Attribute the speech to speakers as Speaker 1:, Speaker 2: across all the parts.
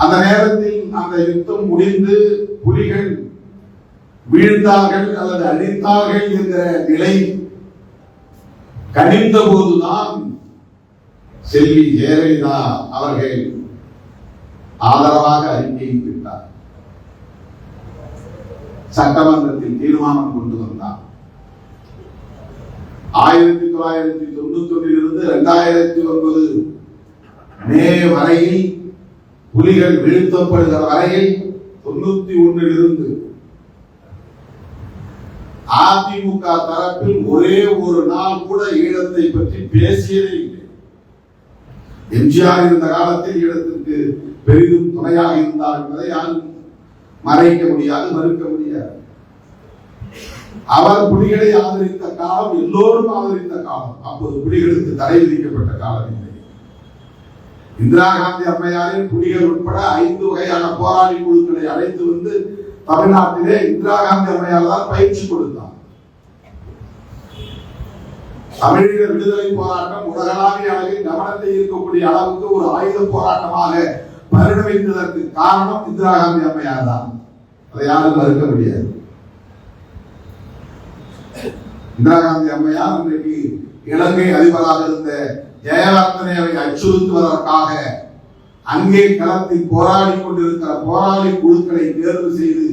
Speaker 1: அந்த நேரத்தில் அந்த யுத்தம் முடிந்து புலிகள் வீழ்ந்தார்கள் அல்லது அழித்தார்கள் என்கிற நிலை கணிந்த போதுதான் செல்வி ஜெயலலிதா அவர்கள் ஆதரவாக அறிக்கையை விட்டார் சட்டமன்றத்தில் தீர்மானம் கொண்டு வந்தார். ஆயிரத்தி தொள்ளாயிரத்தி தொண்ணூத்தி ஒன்றிலிருந்து இரண்டாயிரத்தி ஒன்பது மே வரையில் புலிகள் வீழ்த்தப்படுகிற வரையில் தொண்ணூத்தி ஒன்றில் இருந்து அதிமுக தரப்பில் ஒரே ஒரு நாள் கூட ஈழத்தை பற்றி பேசியதே இல்லை. எம்ஜிஆர் இருந்த காலத்தில் ஈழத்திற்கு பெரிதும் துணையாக இருந்தார் என்பதை யாரும் மறைக்க முடியாது மறுக்க முடியாது. அவர் புலிகளை ஆதரித்த காலம் எல்லோரும் ஆதரித்த காலம். அப்போது புலிகளுக்கு தடை விதிக்கப்பட்ட காலம் இல்லை. இந்திரா காந்தி அம்மையாரின் புலிகள் உட்பட ஐந்து வகையான போராளி குழுக்களை அழைத்து வந்து தமிழ்நாட்டிலே இந்திரா காந்தி அம்மையார் தான் பயிற்சி கொடுத்தார். தமிழீழ விடுதலை போராட்டம் உலகளாவிய அளவில் கவனத்தை ஈர்க்கக்கூடிய அளவுக்கு ஒரு ஆயுத போராட்டமாக பரிணமித்ததற்கு காரணம் இந்திரா காந்தி அம்மையார் தான் அதை யாரும் மறுக்க முடியாது. இந்திரா காந்தி அம்மையார் இன்றைக்கு இலங்கை அதிபராக இருந்த ஜெயவர்த்தனையை அச்சுறுத்துவதற்காக அங்கே களத்தில் போராடி கொண்டிருக்கிற போராளி குழுக்களை தேர்வு செய்து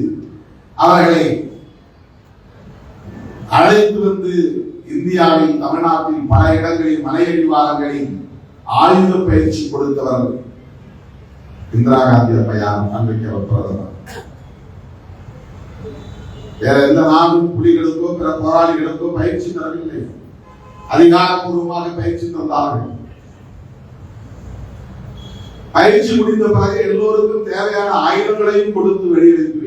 Speaker 1: அவர்களை அழைத்து வந்து இந்தியாவில் தமிழ்நாட்டில் பல இடங்களில் மலையடிவாரங்களில் ஆயுத பயிற்சி கொடுத்தவர் இந்திரா காந்தி அம்மையார் அன்றைக்கு அவர் பிரதமர். வேற எந்த நாடும் புலிகளுக்கோ பிற போராளிகளுக்கோ பயிற்சி தரவில்லை. அதிகாரப்பூர்வமாக பயிற்சி தந்தார்கள். பயிற்சி முடிந்த பிறகு எல்லோருக்கும் தேவையான ஆயுதங்களையும் கொடுத்து வெளியெடுத்து